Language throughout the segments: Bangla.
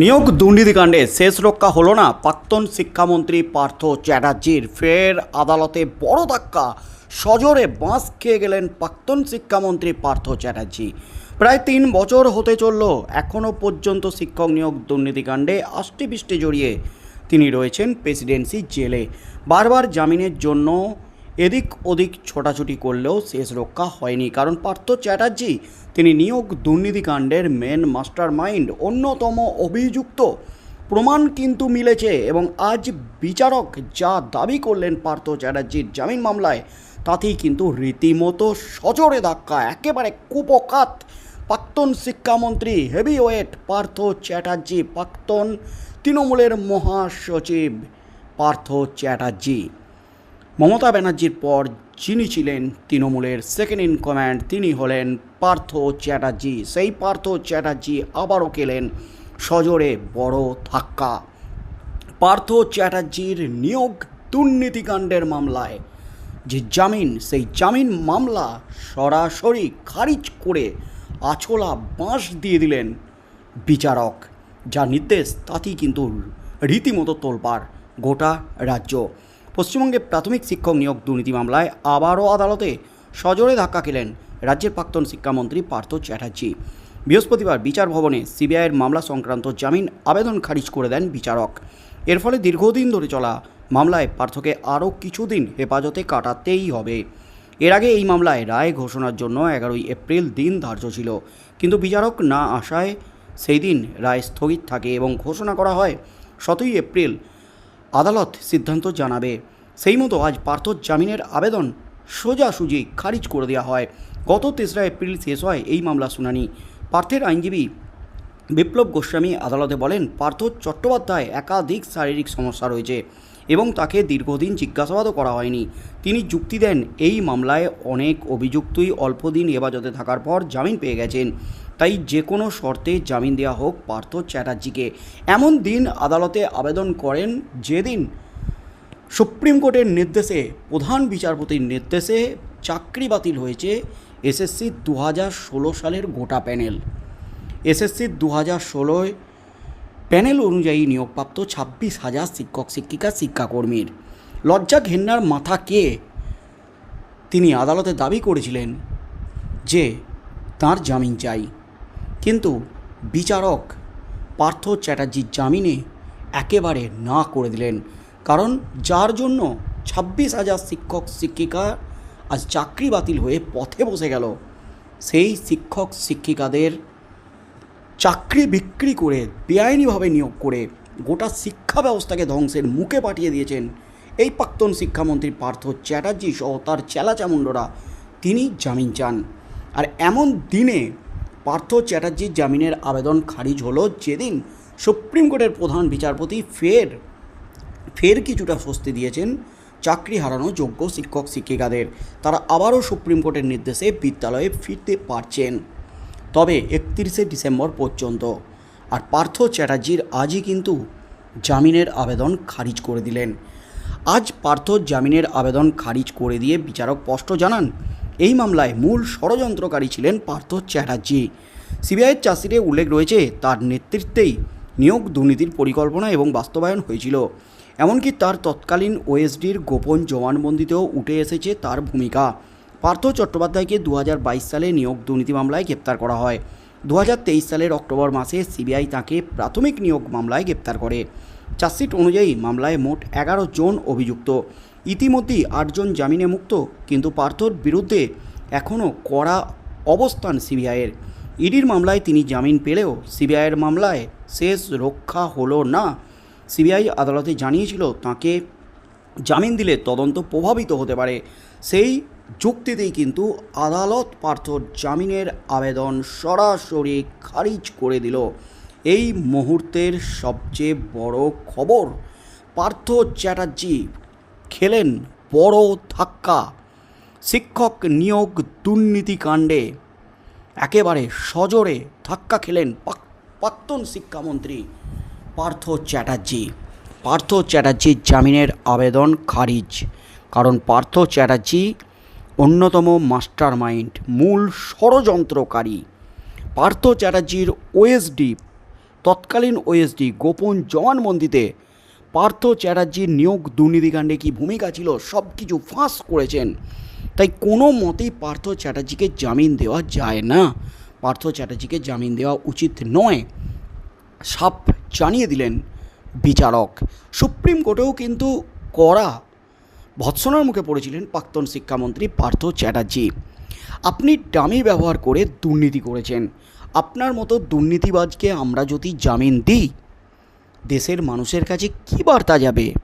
নিয়োগ দুর্নীতিকাণ্ডে শেষ রক্ষা হলো না প্রাক্তন শিক্ষামন্ত্রী পার্থ চ্যাটার্জির। ফের আদালতে বড় ধাক্কা। সজোরে বাঁশ খেয়ে গেলেন প্রাক্তন শিক্ষামন্ত্রী পার্থ চ্যাটার্জি। প্রায় তিন বছর হতে চলল এখনও পর্যন্ত শিক্ষক নিয়োগ দুর্নীতিকাণ্ডে আষ্টিপৃষ্টি জড়িয়ে তিনি রয়েছেন প্রেসিডেন্সি জেলে। বারবার জামিনের জন্য এদিক ওদিক ছোটাছুটি করলেও শেষ রক্ষা হয়নি, কারণ পার্থ চ্যাটার্জি, তিনি নিয়োগ দুর্নীতিকাণ্ডের মেন মাস্টার মাইন্ড অন্যতম অভিযুক্ত। প্রমাণ কিন্তু মিলেছে এবং আজ বিচারক যা দাবি করলেন পার্থ চ্যাটার্জির জামিন মামলায়, তাতেই কিন্তু রীতিমতো সজোরে ধাক্কা, একেবারে কুপকাত। প্রাক্তন শিক্ষামন্ত্রী হেভিওয়েট পার্থ চ্যাটার্জি, প্রাক্তন তৃণমূলের মহাসচিব পার্থ চ্যাটার্জি। মমতা ব্যানার্জির পর যিনি ছিলেন তৃণমূলের সেকেন্ড ইন কমান্ড তিনি হলেন পার্থ চ্যাটার্জি। সেই পার্থ চ্যাটার্জি আবারও খেলেন সজোরে বড় ধাক্কা। পার্থ চ্যাটার্জির নিয়োগ দুর্নীতিকাণ্ডের মামলায়। যে জামিন, সেই জামিন মামলা সরাসরি খারিজ করে আছলা বাঁশ দিয়ে দিলেন বিচারক। যা নির্দেশ তাতেই কিন্তু রীতিমতো তোলপাড় গোটা রাজ্য। পশ্চিমবঙ্গে প্রাথমিক শিক্ষক নিয়োগ দুর্নীতি মামলায় আবারও আদালতে সজোরে ধাক্কা খেলেন রাজ্যের প্রাক্তন শিক্ষামন্ত্রী পার্থ চ্যাটার্জি। বৃহস্পতিবার বিচার ভবনে সিবিআইয়ের মামলা সংক্রান্ত জামিন আবেদন খারিজ করে দেন বিচারক। এর ফলে দীর্ঘদিন ধরে চলা মামলায় পার্থকে আরও কিছুদিন হেফাজতে কাটাতেই হবে। এর আগে এই মামলায় রায় ঘোষণার জন্য এগারোই এপ্রিল দিন ধার্য ছিল। কিন্তু বিচারক না আসায় সেই দিন রায় স্থগিত থাকে এবং ঘোষণা করা হয় সতেরোই এপ্রিল আদালত সিদ্ধান্ত জানাবে। সেই মতো আজ পার্থ জামিনের আবেদন সোজাসুজি খারিজ করে দেওয়া হয়। গত তেসরা এপ্রিল শেষ হয় এই মামলা শুনানি। পার্থের আইনজীবী বিপ্লব গোস্বামী আদালতে বলেন, পার্থ চট্টোপাধ্যায় একাধিক শারীরিক সমস্যা রয়েছে। এবং তাকে দীর্ঘদিন জিজ্ঞাসাবাদও করা হয়নি। তিনি যুক্তি দেন, এই মামলায় অনেক অভিযুক্তই অল্পদিন হেফাজতে থাকার পর জামিন পেয়ে গেছেন। তাই যে কোনো শর্তে জামিন দেওয়া হোক পার্থ চ্যাটার্জিকে। এমন দিন আদালতে আবেদন করেন যেদিন সুপ্রিম কোর্টের নির্দেশে, প্রধান বিচারপতির নির্দেশে চাকরি বাতিল হয়েছে এসএসসি দু হাজার ষোলো সালের গোটা প্যানেল। এসএসসি দু হাজার ষোলোয় প্যানেল অনুযায়ী নিয়োগপ্রাপ্ত ছাব্বিশ হাজার শিক্ষক, শিক্ষিকা, শিক্ষাকর্মীর লজ্জা ঘেন্নার মাথা কে তিনি আদালতে দাবি করেছিলেন যে তার জামিন চাই। কিন্তু বিচারক পার্থ চ্যাটার্জির জামিনে একেবারে না করে দিলেন। কারণ যার জন্য ছাব্বিশ হাজার শিক্ষক, শিক্ষিকা আজ চাকরি বাতিল হয়ে পথে বসে গেল, সেই শিক্ষক, শিক্ষিকাদের চাকরি বিক্রি করে বেআইনিভাবে নিয়োগ করে গোটা শিক্ষা ব্যবস্থাকে ধ্বংসের মুখে পাঠিয়ে দিয়েছেন। এই প্রাক্তন শিক্ষামন্ত্রী পার্থ চ্যাটার্জি সহ তার চেলাচামুণ্ডরা তিনি জামিন চান। আর এমন দিনে পার্থ চ্যাটার্জির জামিনের আবেদন খারিজ হলো যেদিন সুপ্রিম কোর্টের প্রধান বিচারপতি ফের ফের কিছুটা স্বস্তি দিয়েছেন চাকরি হারানো যোগ্য শিক্ষক শিক্ষিকাদের তারা আবারও সুপ্রিম কোর্টের নির্দেশে বিদ্যালয়ে ফিরতে পারছেন। তবে একত্রিশে ডিসেম্বর পর্যন্ত। আর পার্থ চ্যাটার্জির আজই কিন্তু জামিনের আবেদন খারিজ করে দিলেন। আজ পার্থ জামিনের আবেদন খারিজ করে দিয়ে বিচারক স্পষ্ট জানান, এই মামলায় মূল ষড়যন্ত্রকারী ছিলেন পার্থ চ্যাটার্জি। সিবিআইয়ের চাষিরে উল্লেখ রয়েছে, তার নেতৃত্বেই নিয়োগ দুর্নীতির পরিকল্পনা এবং বাস্তবায়ন হয়েছিল। এমনকি তার তৎকালীন ওএসডির গোপন জবানবন্দিতেও উঠে এসেছে তার ভূমিকা। পার্থ চট্টোপাধ্যায়কে দু হাজার বাইশ সালে নিয়োগ দুর্নীতি মামলায় গ্রেপ্তার করা হয়। দু হাজার তেইশ সালের অক্টোবর মাসে সিবিআই তাকে প্রাথমিক নিয়োগ মামলায় গ্রেপ্তার করে। চার্জশিট অনুযায়ী মামলায় মোট এগারো জন অভিযুক্ত। ইতিমধ্যেই আটজন জামিনে মুক্ত, কিন্তু পার্থর বিরুদ্ধে এখনও কড়া অবস্থান সিবিআইয়ের। ইডির মামলায় তিনি জামিন পেলেও সিবিআইয়ের মামলায় শেষ রক্ষা হলো না। সিবিআই আদালতে জানিয়েছিল, তাকে জামিন দিলে তদন্ত প্রভাবিত হতে পারে। সেই যুক্তিতেই কিন্তু আদালত পার্থ জামিনের আবেদন সরাসরি খারিজ করে দিল। এই মুহূর্তের সবচেয়ে বড় খবর, পার্থ চ্যাটার্জি খেলেন বড় ধাক্কা। শিক্ষক নিয়োগ দুর্নীতিকাণ্ডে একেবারে সজোরে ধাক্কা খেলেন প্রাক্তন শিক্ষামন্ত্রী পার্থ চ্যাটার্জি। পার্থ চ্যাটার্জির জামিনের আবেদন খারিজ, কারণ পার্থ চ্যাটার্জি অন্যতম মাস্টার মাইন্ড মূল ষড়যন্ত্রকারী পার্থ চ্যাটার্জির ওএসডি তৎকালীন ওএসডি গোপন জবানবন্দিতে পার্থ চ্যাটার্জির নিয়োগ দুর্নীতিকাণ্ডে কী ভূমিকা ছিল? সব কিছু ফাঁস করেছেন। তাই কোনো মতেই পার্থ চ্যাটার্জিকে জামিন দেওয়া যায় না। পার্থ চ্যাটার্জিকে জামিন দেওয়া উচিত নয়, সাপ জানিয়ে দিলেন বিচারক। সুপ্রিম কোর্টেও কিন্তু কড়া ভৎসনার মুখে পড়েছিলেন প্রাক্তন শিক্ষামন্ত্রী পার্থ চ্যাটার্জি। আপনি ডামি ব্যবহার করে দুর্নীতি করেছেন। আপনার মতো দুর্নীতিবাজকে আমরা যদি জামিন দিই, দেশের মানুষের কাছে কী বার্তা যাবে?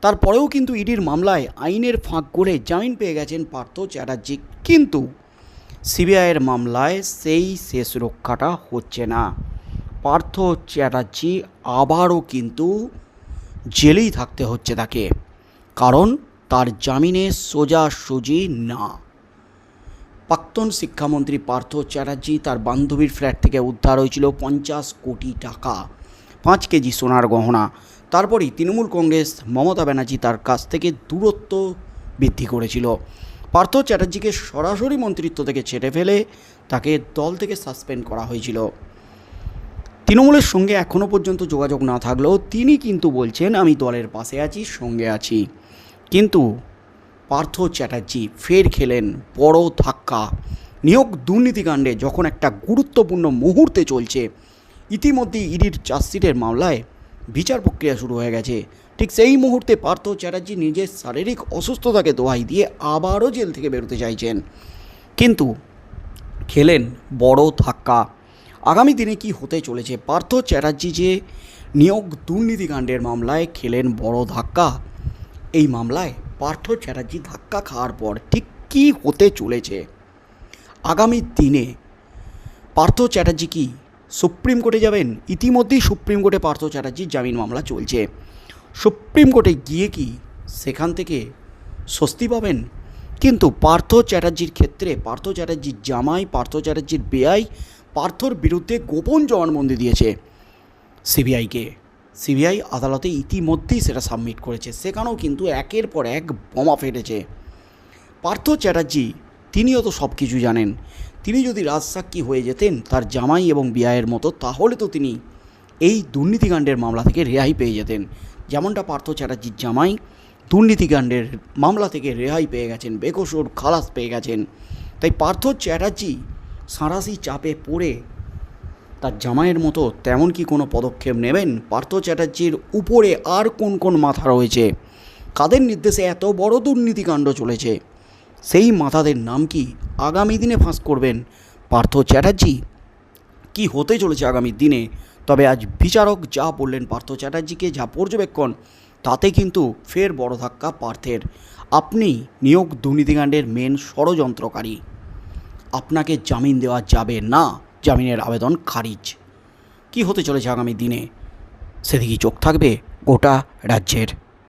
তারপরেও কিন্তু ইডির মামলায় আইনের ফাঁক করে জামিন পেয়ে গেছেন পার্থ চ্যাটার্জি। কিন্তু সিবিআইয়ের মামলায় সেই শেষ রক্ষাটা হচ্ছে না। পার্থ চ্যাটার্জি আবারও কিন্তু জেলেই থাকতে হচ্ছে তাকে। কারণ তার জামিনে সোজাসুজি না। প্রাক্তন শিক্ষামন্ত্রী পার্থ চ্যাটার্জি তার বান্ধবীর ফ্ল্যাট থেকে উদ্ধার হয়েছিল পঞ্চাশ কোটি টাকা, পাঁচ কেজি সোনার গহনা। তারপরেই তৃণমূল কংগ্রেস মমতা ব্যানার্জি তার কাছ থেকে দূরত্ব বৃদ্ধি করেছিল। পার্থ চ্যাটার্জিকে সরাসরি মন্ত্রিত্ব থেকে ছেড়ে ফেলে তাকে দল থেকে সাসপেন্ড করা হয়েছিল। তৃণমূলের সঙ্গে এখনও পর্যন্ত যোগাযোগ না থাকলেও তিনি কিন্তু বলছেন, আমি দলের পাশে আছি, সঙ্গে আছি। কিন্তু পার্থ চ্যাটার্জি ফের খেলেন বড় ধাক্কা। নিয়োগ দুর্নীতিকাণ্ডে যখন একটা গুরুত্বপূর্ণ মুহূর্তে চলছে, ইতিমধ্যেই ইডির চার্জশিটের মামলায় বিচার প্রক্রিয়া শুরু হয়ে গেছে। ঠিক সেই মুহূর্তে পার্থ চ্যাটার্জি নিজের শারীরিক অসুস্থতাকে দোহাই দিয়ে আবারও জেল থেকে বেরোতে চাইছেন। কিন্তু খেলেন বড় ধাক্কা। আগামী দিনে কি হতে চলেছে? পার্থ চ্যাটার্জি যে নিয়োগ দুর্নীতিকাণ্ডের মামলায় খেলেন বড় ধাক্কা এই মামলায় পার্থ চ্যাটার্জি ধাক্কা খাওয়ার পর ঠিক কী হতে চলেছে? আগামী দিনে পার্থ চ্যাটার্জি কি সুপ্রিম কোর্টে যাবেন? ইতিমধ্যেই সুপ্রিম কোর্টে পার্থ চ্যাটার্জির জামিন মামলা চলছে। সুপ্রিম কোর্টে গিয়ে কি সেখান থেকে স্বস্তি পাবেন? কিন্তু পার্থ চ্যাটার্জির ক্ষেত্রে পার্থ চ্যাটার্জির জামাই, পার্থ চ্যাটার্জির বেআই, পার্থর বিরুদ্ধে গোপন জবানবন্দি দিয়েছে সিবিআইকে। সিবিআই আদালতে ইতিমধ্যেই সেটা সাবমিট করেছে। সেখানেও কিন্তু একের পর এক বোমা ফেটেছে। পার্থ চ্যাটার্জি, তিনিও তো সব কিছু জানেন। তিনি যদি রাজসাক্ষী হয়ে যেতেন তার জামাই এবং বিয়ায়ের মতো, তাহলে তো তিনি এই দুর্নীতিকাণ্ডের মামলা থেকে রেহাই পেয়ে যেতেন। যেমনটা পার্থ চ্যাটার্জির জামাই দুর্নীতিকাণ্ডের মামলা থেকে রেহাই পেয়ে গেছেন, বেকসুর খালাস পেয়ে গেছেন। তাই পার্থ চ্যাটার্জি সাঁড়াশি চাপে পড়ে তার জামাইয়ের মতো তেমন কি কোনো পদক্ষেপ নেবেন? পার্থ চ্যাটার্জির উপরে আর কোন কোন মাথা রয়েছে? কাদের নির্দেশে এত বড় দুর্নীতিকাণ্ড চলেছে? সেই মাথাদের নাম কি আগামী দিনে ফাঁস করবেন? পার্থ চ্যাটার্জি? কি হতে চলেছে আগামী দিনে? তবে আজ বিচারক যা বললেন, পার্থ চ্যাটার্জিকে যা পর্যবেক্ষণ, তাতে কিন্তু ফের বড় ধাক্কা পার্থের। আপনি নিয়োগ দুর্নীতিকাণ্ডের মেন ষড়যন্ত্রকারী। আপনাকে জামিন দেওয়া যাবে না। জামিনের আবেদন খারিজ। কি হতে চলেছে আগামী দিনে? সেদিকেই চোখ থাকবে গোটা রাজ্যের।